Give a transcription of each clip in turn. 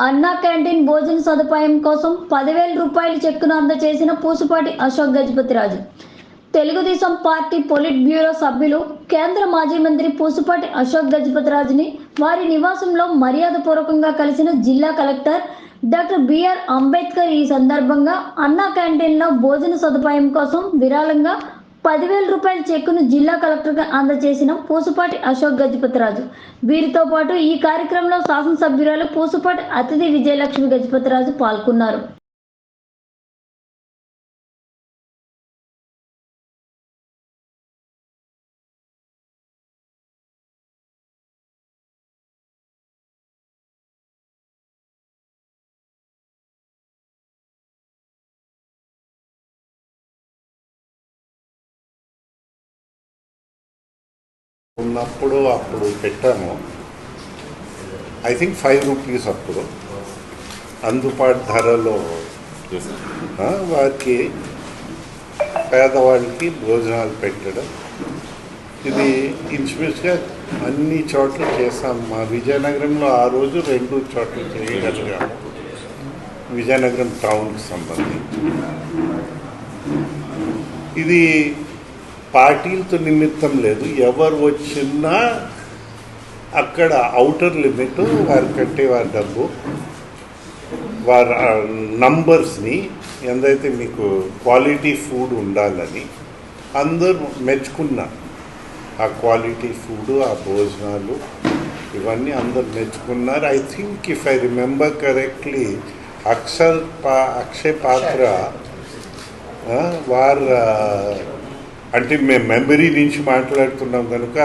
అన్నా క్యాంటీన్ భోజన సదుపాయం కోసం పదివేల రూపాయల చెక్కును అందజేసిన Pusapati Ashok Gajapathiraju Telugu Desam party polit bureau సభ్యులు కేంద్ర మాజీ మంత్రి పూసుపాటి అశోక్ గజపతిరాజుని వారి నివాసంలో మర్యాదపూర్వకంగా కలిసిన జిల్లా కలెక్టర్ డాక్టర్ బిఆర్ అంబేద్కర్ ఈ సందర్భంగా అన్నా క్యాంటీన్లో భోజన సదుపాయం కోసం విరాళంగా పదివేల రూపాయల చెక్కును జిల్లా కలెక్టర్గా అందజేసిన పూసుపాటి అశోక్ గజపతిరాజు. వీరితో పాటు ఈ కార్యక్రమంలో శాసనసభ్యురాలు పూసుపాటి అతిథి విజయలక్ష్మి గజపతిరాజు పాల్గొన్నారు. ఉన్నప్పుడు అప్పుడు పెట్టాము. ఐ థింక్ ఫైవ్ రూపీస్ అప్పుడు. అందుబాటు ధరలో వారికి పేదవాళ్ళకి భోజనాలు పెట్టడం. ఇది ఇంచుమించుగా అన్ని చోట్ల చేసాం మా విజయనగరంలో ఆ రోజు రెండు చోట్ల చేయగలిగాము విజయనగరం టౌన్కి సంబంధించి. ఇది పార్టీలతో నిమిత్తం లేదు. ఎవరు వచ్చినా అక్కడ అవుటర్ లిమిట్ వారు కట్టేవారి డబ్బు వారి నంబర్స్ని ఎంతైతే మీకు క్వాలిటీ ఫుడ్ ఉండాలని అందరూ మెచ్చుకున్నారు. ఆ క్వాలిటీ ఫుడ్ ఆ భోజనాలు ఇవన్నీ అందరు మెచ్చుకున్నారు. I think if I remember correctly Axar పా అక్షయ్ పాత్ర వారు అంటే మేము మెమరీ నుంచి మాట్లాడుతున్నాం కనుక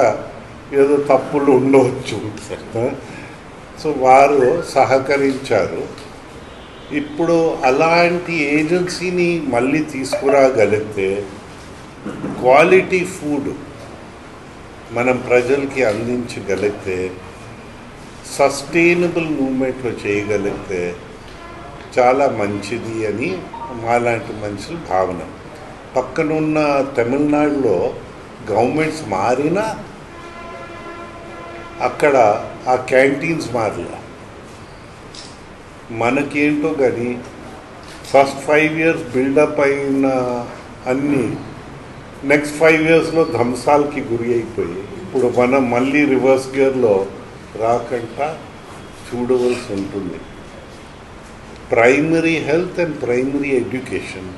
ఏదో తప్పులు ఉండవచ్చు. సో వారు సహకరించారు. ఇప్పుడు అలాంటి ఏజెన్సీని మళ్ళీ తీసుకురాగలిగితే క్వాలిటీ ఫుడ్ మనం ప్రజలకి అందించగలిగితే సస్టైనబుల్ మూమెంట్లో చేయగలిగితే చాలా మంచిది అని మాలాంటి మనుషుల భావన. పక్కనున్న తమిళనాడులో గవర్నమెంట్స్ మారినా అక్కడ ఆ క్యాంటీన్స్ మారలే మనకేంటో కానీ ఫస్ట్ ఫైవ్ ఇయర్స్ బిల్డప్ అయిన అన్నీ నెక్స్ట్ ఫైవ్ ఇయర్స్లో ధ్వంసాలకి గురి అయిపోయి ఇప్పుడు మనం మళ్ళీ రివర్స్ గేర్లో రాకుండా చూడవలసి ఉంటుంది. Primary health and primary education.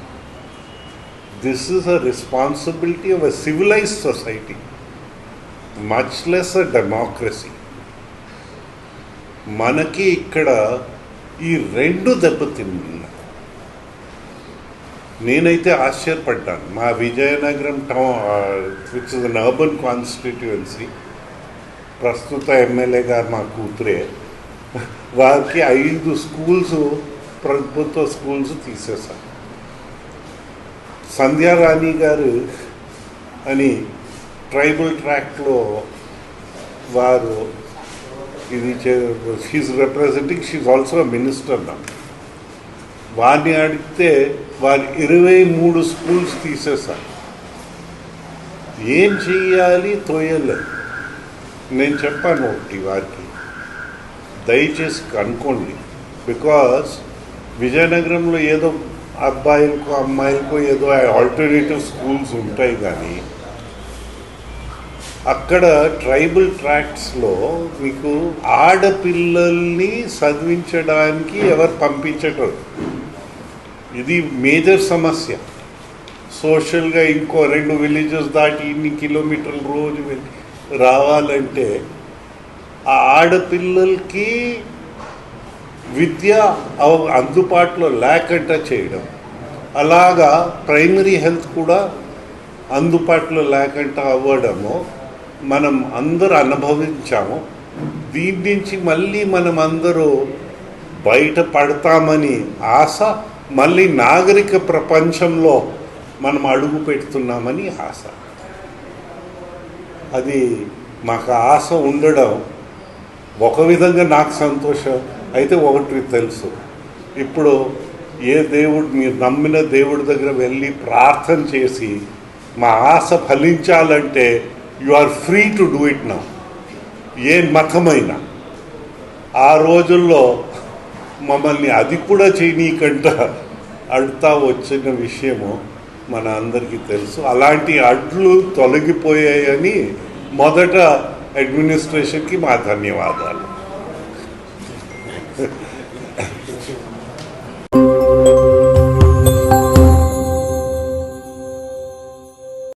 This is a responsibility of a civilized society, much less a democracy. మనకి ఇక్కడ ఈ రెండు దెబ్బతిన్నా నేనైతే ఆశ్చర్యపడ్డాను. మా Vizianagaram town which is an urban constituency ప్రస్తుత ఎమ్మెల్యే గారు మా కూతురే. వారికి ఐదు స్కూల్స్ ప్రభుత్వ స్కూల్స్ తీసేశారు. సంధ్యారాణి గారు అని ట్రైబల్ ట్రాక్లో వారు ఇది she representing she also minister నా వారిని అడిగితే వారు ఇరవై మూడు స్కూల్స్ తీసేశారు. ఏం చెయ్యాలి తోయలేదు. నేను చెప్పాను ఒకటి వారికి. దయచేసి కనుక్కోండి. బికాస్ విజయనగరంలో ఏదో అబ్బాయిలకు అమ్మాయిలకు ఏదో ఆల్టర్నేటివ్ స్కూల్స్ ఉంటాయి కానీ అక్కడ ట్రైబల్ ట్రాక్ట్స్లో మీకు ఆడపిల్లల్ని చదివించడానికి ఎవరు పంపించటం ఇది మేజర్ సమస్య. సోషల్గా ఇంకో రెండు విలేజెస్ దాటి ఇన్ని కిలోమీటర్లు రోజు వెళ్ళి రావాలంటే ఆ ఆడపిల్లలకి విద్య అవ- అందుబాటులో లేకుండా చేయడం. అలాగా ప్రైమరీ హెల్త్ కూడా అందుబాటులో లేకుండా అవ్వడము మనం అందరూ అనుభవించాము. దీని నుంచి మళ్ళీ మనం అందరూ బయటపడతామని ఆశ మళ్ళీ నాగరిక ప్రపంచంలో మనం అడుగు పెడుతున్నామని ఆశ. అది మాకు ఆశ ఉండడం ఒక విధంగా నాకు సంతోషం. అయితే ఒకటి తెలుసు. ఇప్పుడు ఏ దేవుడు మీరు నమ్మిన దేవుడి దగ్గర వెళ్ళి ప్రార్థన చేసి మా ఆశ ఫలించాలంటే you are free to do it now ఏ మతమైనా. ఆ రోజుల్లో మమ్మల్ని అది కూడా చేయనీకంట అడుతా వచ్చిన విషయము మన అందరికీ తెలుసు. అలాంటి అడ్లు తొలగిపోయాయని మొదట అడ్మినిస్ట్రేషన్కి మా ధన్యవాదాలు. 呵呵。